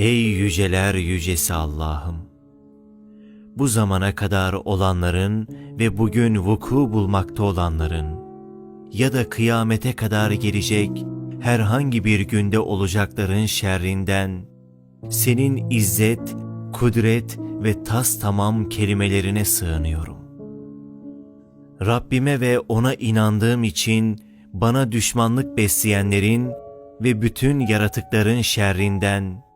Ey yüceler yücesi Allah'ım! Bu zamana kadar olanların ve bugün vuku bulmakta olanların ya da kıyamete kadar gelecek herhangi bir günde olacakların şerrinden senin izzet, kudret ve tas tamam kelimelerine sığınıyorum. Rabbime ve ona inandığım için bana düşmanlık besleyenlerin ve bütün yaratıkların şerrinden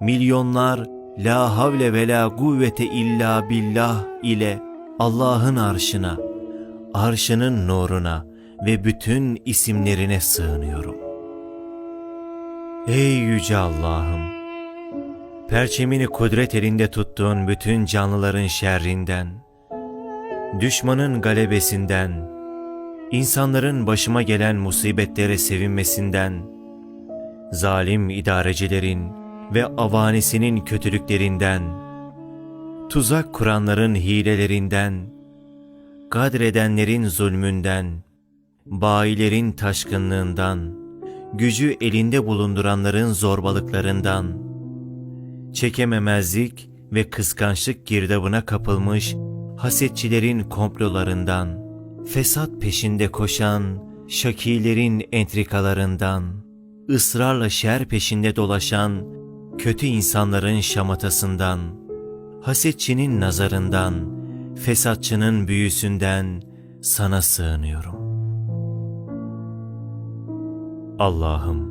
milyonlar la havle ve la kuvvete illa billah ile Allah'ın arşına, arşının nuruna ve bütün isimlerine sığınıyorum. Ey yüce Allah'ım! Perçemini kudret elinde tuttuğun bütün canlıların şerrinden, düşmanın galebesinden, insanların başıma gelen musibetlere sevinmesinden, zalim idarecilerin ve avanesinin kötülüklerinden, tuzak kuranların hilelerinden, kadredenlerin zulmünden, bayilerin taşkınlığından, gücü elinde bulunduranların zorbalıklarından, çekememezlik ve kıskançlık girdabına kapılmış hasetçilerin komplolarından, fesat peşinde koşan şakilerin entrikalarından, ısrarla şer peşinde dolaşan kötü insanların şamatasından, hasetçinin nazarından, fesatçının büyüsünden sana sığınıyorum. Allah'ım,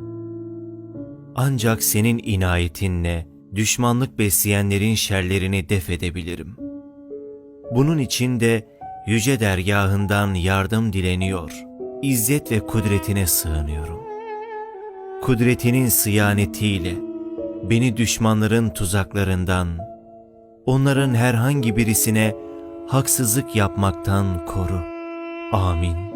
ancak senin inayetinle düşmanlık besleyenlerin şerlerini def edebilirim. Bunun için de yüce dergahından yardım dileniyor, izzet ve kudretine sığınıyorum. Kudretinin sıyanetiyle beni düşmanların tuzaklarından, onların herhangi birisine haksızlık yapmaktan koru. Amin.